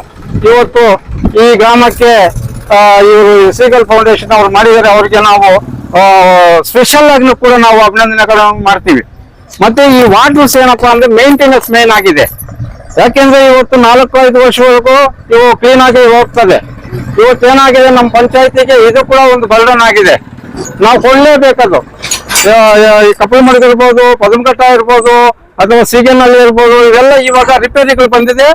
ಇವತ್ತು ಈ ಗ್ರಾಮಕ್ಕೆ ಇವರು ಸೀಗಲ್ ಫೌಂಡೇಶನ್ ಅವ್ರು ಮಾಡಿದ್ದಾರೆ, ಅವರಿಗೆ ನಾವು ಸ್ಪೆಷಲ್ ಆಗಿ ಕೂಡ ನಾವು ಅಭಿನಂದನೆಗಳನ್ನು ಮಾಡ್ತೀವಿ. ಮತ್ತೆ ಈ ವಾಟರ್ಸ್ ಏನಪ್ಪಾ ಅಂದ್ರೆ ಮೇಂಟೆನೆನ್ಸ್ ಮೇನ್ ಆಗಿದೆ. ಯಾಕೆಂದ್ರೆ ಇವತ್ತು ನಾಲ್ಕು ಐದು ವರ್ಷವರೆಗೂ ಇವು ಕ್ಲೀನ್ ಆಗಿ ಹೋಗ್ತದೆ. ಇವತ್ತು ಏನಾಗಿದೆ, ನಮ್ಮ ಪಂಚಾಯತಿಗೆ ಇದು ಕೂಡ ಒಂದು ಬರ್ಡನ್ ಆಗಿದೆ. ನಾವು ಕೊಡ್ಲೇಬೇಕದು. ಈ ಕಪ್ಪು ಇರ್ಬೋದು, ಪದಮಘಟ್ಟ ಇರ್ಬೋದು, ಅಥವಾ ಸೀಗೆನಲ್ಲಿ ಇರ್ಬೋದು, ಇವೆಲ್ಲ ಇವಾಗ ರಿಪೇರಿಗಳು ಬಂದಿದೆ.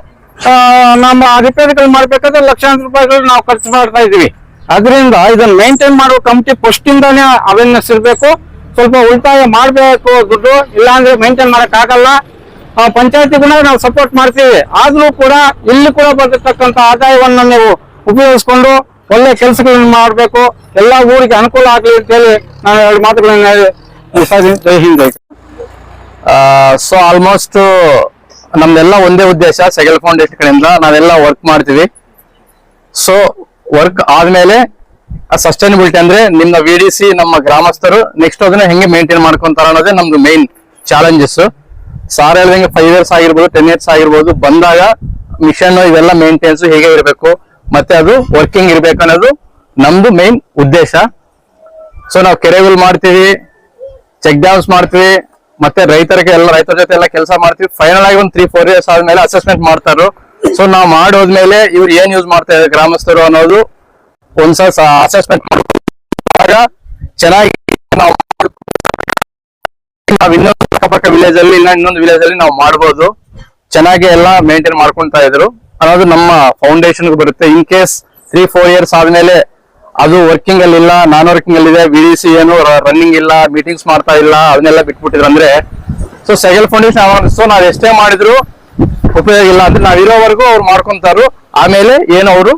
ನಮ್ಮ ರಿಪೇರಿಗಳು ಮಾಡ್ಬೇಕಾದ್ರೆ ಲಕ್ಷಾಂತರ ರೂಪಾಯಿಗಳು ನಾವು ಖರ್ಚು ಮಾಡ್ತಾ ಇದೀವಿ. ಅದರಿಂದ ಇದನ್ನ ಮೇಂಟೈನ್ ಮಾಡುವ ಕಮಿಟಿ ಫಸ್ಟ್ ಇಂದಾನೇ ಅವೇರ್ನೆಸ್ ಇರಬೇಕು. ಸ್ವಲ್ಪ ಉಳಿತಾಯ ಮಾಡಬೇಕು ದುಡ್ಡು, ಇಲ್ಲಾಂದ್ರೆ ಮೇಂಟೈನ್ ಮಾಡಕ್ ಆಗಲ್ಲ. ಕೂಡ ನಾವು ಸಪೋರ್ಟ್ ಮಾಡ್ತೀವಿ. ಆದ್ರೂ ಕೂಡ ಇಲ್ಲಿ ಕೂಡ ಬರ್ತಕ್ಕಂಥ ಆದಾಯವನ್ನು ನೀವು ಉಪಯೋಗಿಸ್ಕೊಂಡು ಒಳ್ಳೆ ಕೆಲಸಗಳನ್ನ ಮಾಡಬೇಕು. ಎಲ್ಲಾ ಊರಿಗೆ ಅನುಕೂಲ ಆಗಲಿ ಅಂತ ಹೇಳಿ ನಾನು ಎರಡು ಮಾತುಗಳನ್ನ ಹಿಂದ್. ಸೊ ಆಲ್ಮೋಸ್ಟ್ ನಮ್ದೆಲ್ಲ ಒಂದೇ ಉದ್ದೇಶ, ಸೆಗಲ್ ಫೌಂಡೇಶನ್ ಕಡೆಯಿಂದ ನಾವೆಲ್ಲ ವರ್ಕ್ ಮಾಡ್ತೀವಿ. ಸೊ ವರ್ಕ್ ಆದ್ಮೇಲೆ ಸಸ್ಟೈನಬಿಲಿಟಿ ಅಂದ್ರೆ ಡಿ ಸಿ ನಮ್ಮ ಗ್ರಾಮಸ್ಥರು ನೆಕ್ಸ್ಟ್ ಅದನ್ನ ಹೆಂಗೆ ಮೇಂಟೈನ್ ಮಾಡ್ಕೊಂತಾರ ಅನ್ನೋದೇ ನಮ್ದು ಮೈನ್ ಚಾಲೆಂಜಸ್ ಸಾರ್ ಹೇಳ್ದಂಗೆ ಫೈವ್ ಇಯರ್ಸ್ ಆಗಿರ್ಬೋದು ಟೆನ್ ಇಯರ್ಸ್ ಆಗಿರ್ಬೋದು, ಬಂದಾಗ ಮಿಷನ್ ಇವೆಲ್ಲ ಮೇಂಟೆನ್ಸ್ ಹೇಗೆ ಇರಬೇಕು, ಮತ್ತೆ ಅದು ವರ್ಕಿಂಗ್ ಇರಬೇಕು ಅನ್ನೋದು ನಮ್ದು ಮೈನ್ ಉದ್ದೇಶ. ಸೊ ನಾವು ಕೆರೆಗಳು ಮಾಡ್ತೀವಿ ಚೆಕ್ ಡ್ಯಾಮ್ಸ್ ಮಾಡ್ತೀವಿ ಮತ್ತೆ ರೈತರಿಗೆ ಎಲ್ಲ ರೈತರ ಜೊತೆ ಎಲ್ಲ ಕೆಲಸ ಮಾಡ್ತೀವಿ. ಫೈನಲ್ ಆಗಿ ಒಂದು ತ್ರೀ ಫೋರ್ ಇಯರ್ಸ್ ಆದ್ಮೇಲೆ ಅಸೆಸ್ಮೆಂಟ್ ಮಾಡ್ತಾರೋ. ಸೊ ನಾವು ಮಾಡೋದ್ಮೇಲೆ ಇವ್ರು ಏನ್ ಯೂಸ್ ಮಾಡ್ತಾ ಇದ್ದಾರೆ ಗ್ರಾಮಸ್ಥರು ಅನ್ನೋದು ಒಂದ್ಸಲ ಅಸೆಸ್ಮೆಂಟ್ ಚೆನ್ನಾಗಿ ನಾವು ನಾವ್ ಇನ್ನೊಂದು ಅಕ್ಕಪಕ್ಕ ವಿಲೇಜ್ ಅಲ್ಲಿ ಇಲ್ಲ, ಇನ್ನೊಂದು ವಿಲೇಜ್ ಅಲ್ಲಿ ನಾವು ಮಾಡ್ಬೋದು. ಚೆನ್ನಾಗಿ ಎಲ್ಲ ಮೇಂಟೈನ್ ಮಾಡ್ಕೊಂತ ಇದ್ರು. ಅನ್ನೋದು ನಮ್ಮ ಫೌಂಡೇಶನ್ ಬರುತ್ತೆ. In case three four years ಆದ್ಮೇಲೆ ಅದು ವರ್ಕಿಂಗ್ ಅಲ್ಲಿ ಇಲ್ಲ ನಾನ್ ವರ್ಕಿಂಗ್ ಅಲ್ಲಿ ಇದೆ ಡಿ ಸಿ ಏನು ರನ್ನಿಂಗ್ ಇಲ್ಲ ಮೀಟಿಂಗ್ಸ್ ಮಾಡ್ತಾ ಇಲ್ಲ, ಅದನ್ನೆಲ್ಲ ಬಿಟ್ಬಿಟ್ಟಿದ್ರು ಅಂದ್ರೆ ಸೊ ಸೆಗಲ್ ಫೌಂಡೇಶನ್ ಸೊ ನಾವ್ ಎಷ್ಟೇ ಮಾಡಿದ್ರು ಉಪಯೋಗ ಇಲ್ಲ ಅಂದ್ರೆ ನಾವ್ ಇರೋವರೆಗೂ ಅವ್ರು ಮಾಡ್ಕೊಂತಾರು. ಆಮೇಲೆ ಏನು ಅವರು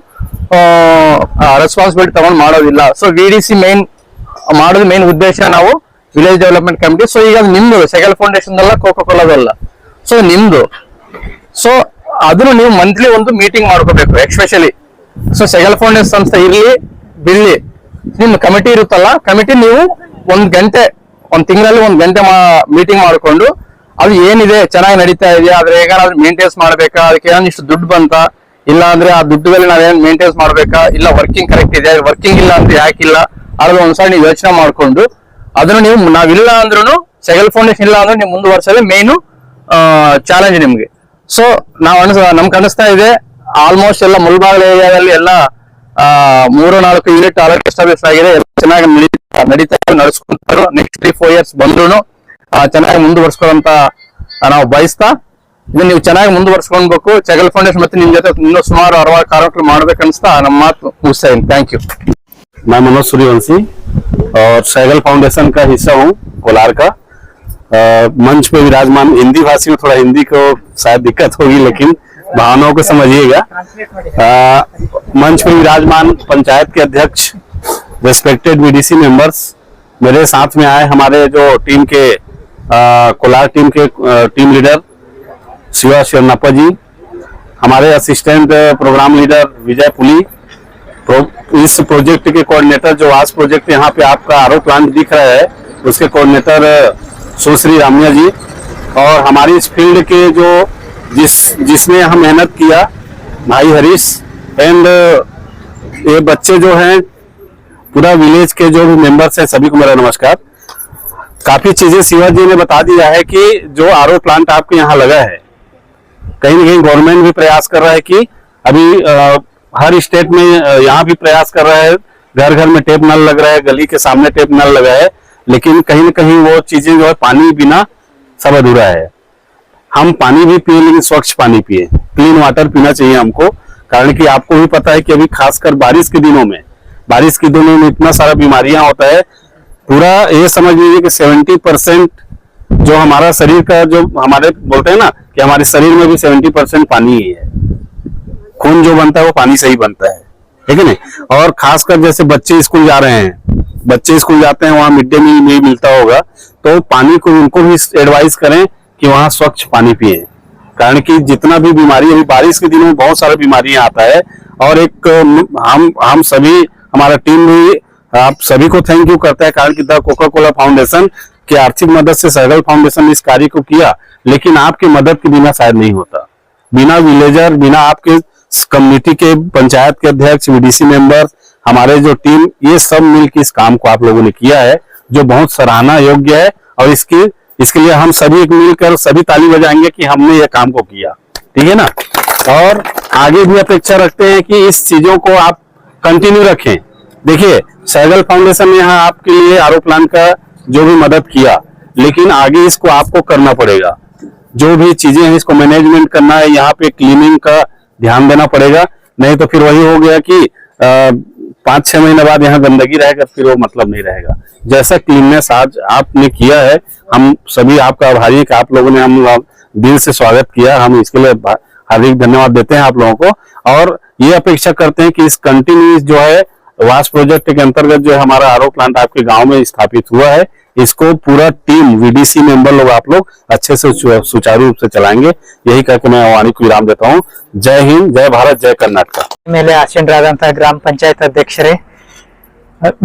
ರೆಸ್ಪಾನ್ಸಿಬಿಲಿಟಿ ತಗೊಂಡ್ ಮಾಡೋದಿಲ್ಲ. So V D C main ಮಾಡೋದು ಮೈನ್ ಉದ್ದೇಶ ನಾವು ವಿಲೇಜ್ ಡೆವಲಪ್ಮೆಂಟ್ ಕಮಿಟಿ ಸೊ ಈಗ ನಿಮ್ದು ಸೆಗಲ್ ಫೌಂಡೇಶನ್ ಎಲ್ಲ ಕೋಕೋ ಕೋಲಾದಲ್ಲ ಸೊ ನಿಮ್ದು. ಸೊ ಅದನ್ನು ನೀವು ಮಂತ್ಲಿ ಒಂದು ಮೀಟಿಂಗ್ ಮಾಡ್ಕೋಬೇಕು ಎಕ್ಸ್ಪೆಷಲಿ ಸೊ ಸೆಗಲ್ ಫೌಂಡೇಶನ್ ಸಂಸ್ಥೆ ಇರ್ಲಿ ಬಿಡ್ಲಿ. ನಿಮ್ ಕಮಿಟಿ ಇರುತ್ತಲ್ಲ, ಕಮಿಟಿ ನೀವು ಒಂದ್ ಗಂಟೆ, ಒಂದ್ ತಿಂಗಳಲ್ಲಿ ಒಂದ್ ಗಂಟೆ ಮೀಟಿಂಗ್ ಮಾಡಿಕೊಂಡು ಅದು ಏನಿದೆ, ಚೆನ್ನಾಗಿ ನಡೀತಾ ಇದೆಯಾ, ಆದ್ರೆ ಹೇಗಾದ್ರೂ ಮೇಂಟೆನ್ಸ್ ಮಾಡ್ಬೇಕಾ, ಅದಕ್ಕೆ ಏನೋ ಇಷ್ಟು ದುಡ್ಡು ಬಂತ? ಇಲ್ಲ ಅಂದ್ರೆ ಆ ದುಡ್ಡುಗಳಲ್ಲಿ ನಾವೇನ್ ಮೇಂಟೆನ್ಸ್ ಮಾಡ್ಬೇಕಾ? ಇಲ್ಲ ವರ್ಕಿಂಗ್ ಕರೆಕ್ಟ್ ಇದೆ ವರ್ಕಿಂಗ್ ಇಲ್ಲ ಅಂತ ಯಾಕಿಲ್ಲ ಅದ್ರ ಒಂದ್ಸಲ ನೀವು ಯೋಚನೆ ಮಾಡ್ಕೊಂಡು ಅದನ್ನು ನೀವು, ನಾವಿಲ್ಲ ಅಂದ್ರೂ ಸೆಗಲ್ ಫೌಂಡೇಶನ್ ಇಲ್ಲ ಅಂದ್ರೆ ನೀವು ಮುಂದುವರ್ಸೋದೇ ಮೇನು ಚಾಲೆಂಜ್ ನಿಮ್ಗೆ. ಸೊ ನಾವ್ ಅನ್ಸ, ನಮ್ಗೆ ಅನಿಸ್ತಾ ಇದೆ ಆಲ್ಮೋಸ್ಟ್ ಎಲ್ಲ ಮುಲ್ಬಾಗ್ಲ ಏರಿಯಾದಲ್ಲಿ ಎಲ್ಲ ಆ, ಮೂರು ನಾಲ್ಕು ಯೂನಿಟ್ ಆಲ್ರೆಡಿ ಎಸ್ಟಾಬ್ಲಿಷ್ ಆಗಿದೆ ಎಲ್ಲ ಚೆನ್ನಾಗಿ ನಡೀತಾ ನಡೀತಾ ನಡೆಸ್ಕೊಂತಾರೋ ನೆಕ್ಸ್ಟ್ ತ್ರೀ ಫೋರ್ ಇಯರ್ಸ್ ಬಂದ್ರು ಚೆನ್ನಾಗಿ ಮುಂದುವರ್ಸ್ಕೊಳ್ಳೋಂತ ನಾವು ಬಯಸ್ತಾ ಇದನ್ನ ನೀವು ಚೆನ್ನಾಗಿ ಮುಂದುವರ್ಸ್ಕೊಳ್ಬೇಕು ಚೆಗಲ್ ಫೌಂಡೇಶನ್ ಮತ್ತೆ ನಿಮ್ ಜೊತೆ ಇನ್ನೂ ಸುಮಾರು ಅರವತ್ತು ಕಾರ್ಯಕ್ರಮ ಮಾಡ್ಬೇಕನ್ಸ್ತಾ ನಮ್ಮ ಮಾತು ಮುಗಿಸ್ತಾ ಇದ್ದೀನಿ ಥ್ಯಾಂಕ್ ಯು मैं मनोज सूर्यवंशी और सैगल फाउंडेशन का हिस्सा हूँ कोलार का अ, मंच पे विराजमान हिंदी भाषी में थोड़ा हिंदी को शायद दिक्कत होगी लेकिन भावनाओं को समझिएगा। मंच पे विराजमान पंचायत के अध्यक्ष रेस्पेक्टेड बीडीसी मेंबर्स मेरे साथ में आए हमारे जो टीम के कोलार टीम के uh, team leader Shiva Shivanappa ji हमारे assistant program leader Vijay Puli pro, इस प्रोजेक्ट के कोऑर्डिनेटर जो आज प्रोजेक्ट यहाँ पे आपका आरो प्लांट दिख रहा है उसके कोऑर्डिनेटर सुश्री रामिया जी और हमारी इस फ़ील्ड के जो जिस जिसने यहाँ मेहनत किया भाई हरीश एंड ये बच्चे जो हैं पूरा विलेज के जो भी मेंबर्स हैं सभी को मेरा नमस्कार। काफ़ी चीज़ें शिवाजी ने बता दिया है कि जो आर प्लांट आपके यहाँ लगा है कहीं ना कहीं गवर्नमेंट भी प्रयास कर रहा है कि अभी अ, हर स्टेट में यहाँ भी प्रयास कर रहा है। घर घर में टेप नल लग रहा है गली के सामने टेप नल लगा है लेकिन कहीं ना कहीं वो चीज़ें जो है पानी बिना सब अधूरा है। हम पानी भी पिए, लेकिन स्वच्छ पानी पिए। क्लीन वाटर पीना चाहिए हमको। कारण कि आपको भी पता है कि अभी खासकर बारिश के दिनों में, बारिश के दिनों में इतना सारा बीमारियाँ होता है। पूरा ये समझ लीजिए कि सेवेंटी परसेंट जो हमारा शरीर का जो हमारे बोलते हैं ना, कि हमारे शरीर में भी सेवेंटी परसेंट पानी ही है। खून जो बनता है वो पानी से ही बनता है। ठीक है नहीं और खासकर जैसे बच्चे स्कूल जा रहे हैं, बच्चे स्कूल जाते हैं, वहाँ मिड डे मील मिलता होगा तो पानी को उनको भी एडवाइस करें कि वहाँ स्वच्छ पानी पिए। कारण कि जितना भी बीमारी, अभी बारिश के दिनों में बहुत सारा बीमारियाँ आता है और एक, हम हम सभी, हमारा टीम भी, आप सभी को थैंक यू करता है कारण कि द कोका कोला फाउंडेशन की आर्थिक मदद से सहगल फाउंडेशन ने इस कार्य को किया, लेकिन आपकी मदद के बिना शायद नहीं होता। बिना विलेजर बिना आपके कम्युनिटी के पंचायत के अध्यक्ष वीडीसी मेंबर हमारे जो टीम ये सब मिलकर इस काम को आप लोगों ने किया है, जो बहुत सराहना योग्य है और इसकी इसके लिए हम सभी एक मिलकर सभी ताली बजाएँगे कि हमने ये काम को किया। ठीक है ना? और आगे भी अपेक्षा रखते हैं कि इस चीज़ों को आप कंटिन्यू रखें। देखिए सैगल फाउंडेशन ने यहाँ आपके लिए आरो प्लान का जो भी मदद किया लेकिन आगे इसको आपको करना पड़ेगा। जो भी चीज़ें हैं इसको मैनेजमेंट करना है यहाँ पे क्लीनिंग का ध्यान देना पड़ेगा। नहीं तो फिर वही हो गया कि अ, पाँच छह महीने बाद यहाँ गंदगी रहेगा, फिर वो मतलब नहीं रहेगा। जैसा क्लीननेस आज आपने किया है, हम सभी आपका आभारी हैं कि आप लोगों ने हम दिल से स्वागत किया। हम इसके लिए हार्दिक धन्यवाद देते हैं आप लोगों को। और ये अपेक्षा करते हैं कि इस कंटिन्यूस जो है वास प्रोजेक्ट के अंतर्गत जो हमारा आरो प्लांट आपके गाँव में स्थापित हुआ है। इसको पूरा टीम वीडीसी मेंबर लोग आप लोग अच्छे से सुचारू रूप से चलाएँगे। यही करके मैं वाणी को विराम देता हूँ। जय हिंद, जय भारत, जय कर्नाटका। ಮೇಲೆ ಆಸೀನರಾದಂತಹ ಗ್ರಾಮ ಪಂಚಾಯತ್ ಅಧ್ಯಕ್ಷರೇ,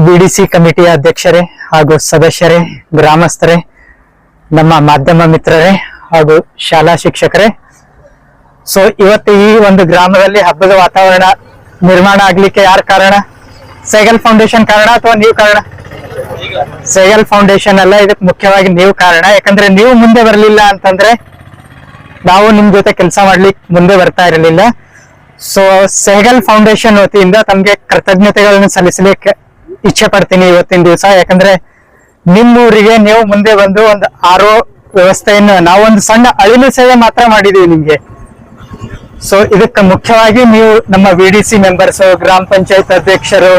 ಬಿಡಿಸಿ ಕಮಿಟಿಯ ಅಧ್ಯಕ್ಷರೇ ಹಾಗೂ ಸದಸ್ಯರೇ, ಗ್ರಾಮಸ್ಥರೇ, ನಮ್ಮ ಮಾಧ್ಯಮ ಮಿತ್ರರೇ ಹಾಗೂ ಶಾಲಾ ಶಿಕ್ಷಕರೇ. ಸೊ ಇವತ್ತು ಈ ಒಂದು ಗ್ರಾಮದಲ್ಲಿ ಹಬ್ಬದ ವಾತಾವರಣ ನಿರ್ಮಾಣ ಆಗ್ಲಿಕ್ಕೆ ಯಾರು ಕಾರಣ? ಸೈಗಲ್ ಫೌಂಡೇಶನ್ ಕಾರಣ ಅಥವಾ ನೀವು ಕಾರಣ? ಸೈಗಲ್ ಫೌಂಡೇಶನ್ ಅಲ್ಲ, ಇದಕ್ಕೆ ಮುಖ್ಯವಾಗಿ ನೀವು ಕಾರಣ. ಯಾಕಂದ್ರೆ ನೀವು ಮುಂದೆ ಬರಲಿಲ್ಲ ಅಂತಂದ್ರೆ ನಾವು ನಿಮ್ ಜೊತೆ ಕೆಲಸ ಮಾಡ್ಲಿಕ್ಕೆ ಮುಂದೆ ಬರ್ತಾ ಇರಲಿಲ್ಲ. ಸೊ ಸೆಹಗಲ್ ಫೌಂಡೇಶನ್ ವತಿಯಿಂದ ತಮಗೆ ಕೃತಜ್ಞತೆಗಳನ್ನು ಸಲ್ಲಿಸಲಿಕ್ಕೆ ಇಚ್ಛೆ ಪಡ್ತೀನಿ ಇವತ್ತಿನ ದಿವಸ. ಯಾಕಂದ್ರೆ ನಿಮ್ಮೂರಿಗೆ ನೀವು ಮುಂದೆ ಬಂದು ಒಂದು ಆರೋ ವ್ಯವಸ್ಥೆಯನ್ನು ನಾವೊಂದು ಸಣ್ಣ ಅಳಿಲು ಸೇವೆ ಮಾತ್ರ ಮಾಡಿದೀವಿ ನಿಮ್ಗೆ. ಸೊ ಇದಕ್ಕೆ ಮುಖ್ಯವಾಗಿ ನೀವು ನಮ್ಮ ವಿ ಡಿ ಸಿ ಮೆಂಬರ್ಸ್ ಗ್ರಾಮ ಪಂಚಾಯತ್ ಅಧ್ಯಕ್ಷರು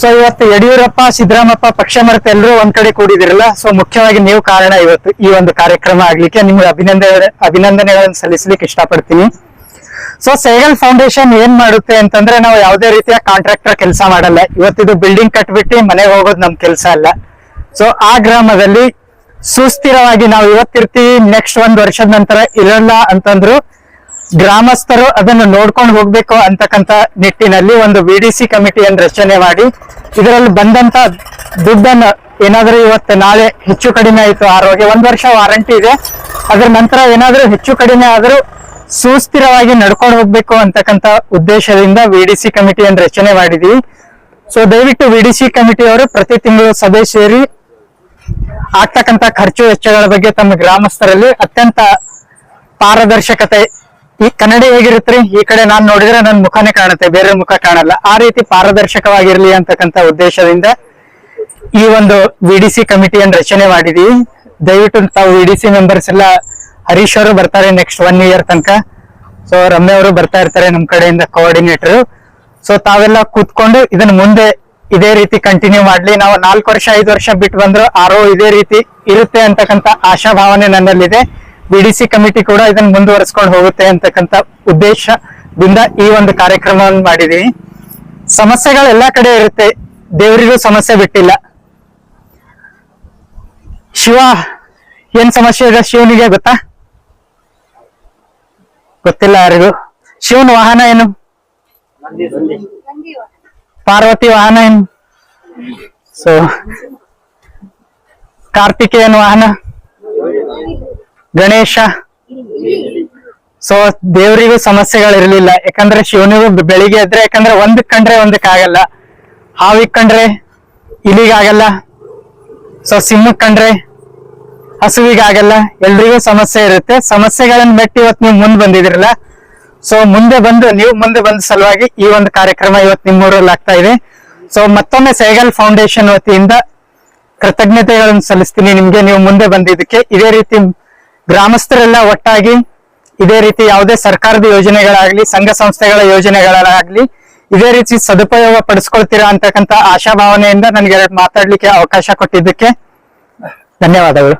ಸೊ ಇವತ್ತು ಯಡಿಯೂರಪ್ಪ, ಸಿದ್ದರಾಮಪ್ಪ ಪಕ್ಷ ಮರೆತು ಎಲ್ಲರೂ ಒಂದ್ ಕಡೆ ಕೂಡಿದಿರಲ್ಲ ಸೊ ಮುಖ್ಯವಾಗಿ ನೀವು ಕಾರಣ ಇವತ್ತು ಈ ಒಂದು ಕಾರ್ಯಕ್ರಮ ಆಗ್ಲಿಕ್ಕೆ ನಿಮ್ಗೆ ಅಭಿನಂದನೆ, ಅಭಿನಂದನೆಗಳನ್ನು ಸಲ್ಲಿಸಲಿಕ್ಕೆ ಇಷ್ಟಪಡ್ತೀನಿ. ಸೊ ಸೇಗಲ್ ಫೌಂಡೇಶನ್ ಏನ್ ಮಾಡುತ್ತೆ ಅಂತಂದ್ರೆ ನಾವು ಯಾವುದೇ ರೀತಿಯ ಕಾಂಟ್ರಾಕ್ಟರ್ ಕೆಲಸ ಮಾಡಲ್ಲ. ಇವತ್ತಿದು ಬಿಲ್ಡಿಂಗ್ ಕಟ್ಬಿಟ್ಟು ಮನೆಗೆ ಹೋಗೋದು ನಮ್ ಕೆಲಸ ಅಲ್ಲ. ಸೊ ಆ ಗ್ರಾಮದಲ್ಲಿ ಸುಸ್ಥಿರವಾಗಿ ನಾವು ಇವತ್ತಿರ್ತೀವಿ ನೆಕ್ಸ್ಟ್ ಒಂದ್ ವರ್ಷದ ನಂತರ ಇರಲ್ಲ ಅಂತಂದ್ರು ಗ್ರಾಮಸ್ಥರು ಅದನ್ನು ನೋಡ್ಕೊಂಡು ಹೋಗ್ಬೇಕು ಅಂತಕ್ಕಂತ ನಿಟ್ಟಿನಲ್ಲಿ ಒಂದು ಬಿ ಡಿ ಸಿ ಕಮಿಟಿಯನ್ನು ರಚನೆ ಮಾಡಿ, ಇದರಲ್ಲಿ ಬಂದಂತ ದುಡ್ಡನ್ನು ಏನಾದ್ರೂ ಇವತ್ತು ನಾಳೆ ಹೆಚ್ಚು ಕಡಿಮೆ ಆಯ್ತು, ಆರೋಗ್ಯ, ಒಂದ್ ವರ್ಷ ವಾರಂಟಿ ಇದೆ. ಅದ್ರ ನಂತರ ಏನಾದ್ರೂ ಹೆಚ್ಚು ಕಡಿಮೆ ಆದ್ರೂ ಸುಸ್ಥಿರವಾಗಿ ನಡ್ಕೊಂಡು ಹೋಗ್ಬೇಕು ಅಂತಕ್ಕಂತ ಉದ್ದೇಶದಿಂದ ವಿ ಡಿ ಸಿ ಕಮಿಟಿಯನ್ನು ರಚನೆ ಮಾಡಿದೀವಿ. ಸೊ ದಯವಿಟ್ಟು ವಿ ಡಿ ಸಿ ಕಮಿಟಿಯವರು ಪ್ರತಿ ತಿಂಗಳು ಸಭೆ ಸೇರಿ ಆಗ್ತಕ್ಕಂತ ಖರ್ಚು ವೆಚ್ಚಗಳ ಬಗ್ಗೆ ತಮ್ಮ ಗ್ರಾಮಸ್ಥರಲ್ಲಿ ಅತ್ಯಂತ ಪಾರದರ್ಶಕತೆ. ಈ ಕನ್ನಡಿ ಹೇಗಿರುತ್ತೆ ಈ ಕಡೆ ನಾನ್ ನೋಡಿದ್ರೆ ನನ್ನ ಮುಖನೇ ಕಾಣುತ್ತೆ, ಬೇರೆ ಮುಖ ಕಾಣಲ್ಲ. ಆ ರೀತಿ ಪಾರದರ್ಶಕವಾಗಿರ್ಲಿ ಅಂತಕ್ಕಂತ ಉದ್ದೇಶದಿಂದ ಈ ಒಂದು ವಿ ಡಿ ಕಮಿಟಿಯನ್ನು ರಚನೆ ಮಾಡಿದೀವಿ. ದಯವಿಟ್ಟು ತಾವು ವಿ ಮೆಂಬರ್ಸ್ ಎಲ್ಲ ಹರೀಶ್ ಅವರು ಬರ್ತಾರೆ ನೆಕ್ಸ್ಟ್ ಒನ್ ಇಯರ್ ತನಕ. ಸೊ ರಮ್ಯ ಅವರು ಬರ್ತಾ ಇರ್ತಾರೆ ನಮ್ ಕಡೆಯಿಂದ ಕೋಆರ್ಡಿನೇಟರ್ ಸೊ ತಾವೆಲ್ಲ ಕೂತ್ಕೊಂಡು ಇದನ್ನ ಮುಂದೆ ಇದೇ ರೀತಿ ಕಂಟಿನ್ಯೂ ಮಾಡ್ಲಿ. ನಾವು ನಾಲ್ಕು ವರ್ಷ, ಐದು ವರ್ಷ ಬಿಟ್ಟು ಬಂದ್ರು ಆರೋ ಇದೇ ರೀತಿ ಇರುತ್ತೆ ಅಂತಕ್ಕಂತ ಆಶಾಭಾವನೆ ನನ್ನಲ್ಲಿದೆ. ಬಿ ಡಿ ಸಿ ಕಮಿಟಿ ಕೂಡ ಇದನ್ನ ಮುಂದುವರಿಸ್ಕೊಂಡು ಹೋಗುತ್ತೆ ಅಂತಕ್ಕಂತ ಉದ್ದೇಶದಿಂದ ಈ ಒಂದು ಕಾರ್ಯಕ್ರಮವನ್ನು ಮಾಡಿದೀವಿ. ಸಮಸ್ಯೆಗಳು ಎಲ್ಲಾ ಕಡೆ ಇರುತ್ತೆ. ದೇವರಿಗೂ ಸಮಸ್ಯೆ ಬಿಟ್ಟಿಲ್ಲ. ಶಿವ, ಏನ್ ಸಮಸ್ಯೆ ಇದೆ ಶಿವನಿಗೆ ಗೊತ್ತಾ? ಗೊತ್ತಿಲ್ಲ ಯಾರಿಗೂ. ಶಿವನ ವಾಹನ ಏನು? ಪಾರ್ವತಿ ವಾಹನ ಏನು? ಸೊ ಕಾರ್ತಿಕೇಯನ ವಾಹನ? ಗಣೇಶ? ಸೊ ದೇವರಿಗೂ ಸಮಸ್ಯೆಗಳಿರ್ಲಿಲ್ಲ. ಯಾಕಂದ್ರೆ ಶಿವನಿಗೂ ಬೆಳಿಗ್ಗೆ ಎದ್ರೆ, ಯಾಕಂದ್ರೆ ಒಂದ್ ಕಂಡ್ರೆ ಒಂದಕ್ ಆಗಲ್ಲ. ಹಾವಿಗ್ ಕಂಡ್ರೆ ಇಲಿಗಾಗಲ್ಲ. ಸೊ ಸಿಂಹಕ್ ಕಂಡ್ರೆ ಹಸುವಿಗಾಗಲ್ಲ, ಎಲ್ರಿಗೂ ಸಮಸ್ಯೆ ಇರುತ್ತೆ. ಸಮಸ್ಯೆಗಳನ್ನ ಮೆಟ್ಟಿ ಇವತ್ತು ನೀವು ಮುಂದೆ ಬಂದಿದಿರಲ್ಲ ಸೊ ಮುಂದೆ ಬಂದು, ನೀವು ಮುಂದೆ ಬಂದ ಸಲುವಾಗಿ ಈ ಒಂದು ಕಾರ್ಯಕ್ರಮ ಇವತ್ತು ನಿಮ್ಮೂರಲ್ಲಿ ಆಗ್ತಾ ಇದೆ. ಸೊ ಮತ್ತೊಮ್ಮೆ ಸೈಗಲ್ ಫೌಂಡೇಶನ್ ವತಿಯಿಂದ ಕೃತಜ್ಞತೆಗಳನ್ನು ಸಲ್ಲಿಸ್ತೀನಿ ನಿಮ್ಗೆ. ನೀವು ಮುಂದೆ ಬಂದಿದ್ದಕ್ಕೆ ಇದೇ ರೀತಿ ಗ್ರಾಮಸ್ಥರೆಲ್ಲ ಒಟ್ಟಾಗಿ, ಇದೇ ರೀತಿ ಯಾವುದೇ ಸರ್ಕಾರದ ಯೋಜನೆಗಳಾಗ್ಲಿ, ಸಂಘ ಸಂಸ್ಥೆಗಳ ಯೋಜನೆಗಳಾಗ್ಲಿ, ಇದೇ ರೀತಿ ಸದುಪಯೋಗ ಪಡಿಸ್ಕೊಳ್ತೀರಾ ಅಂತಕ್ಕಂಥ ಆಶಾಭಾವನೆಯಿಂದ ನನಗೆ ಮಾತಾಡ್ಲಿಕ್ಕೆ ಅವಕಾಶ ಕೊಟ್ಟಿದ್ದಕ್ಕೆ ಧನ್ಯವಾದಗಳು.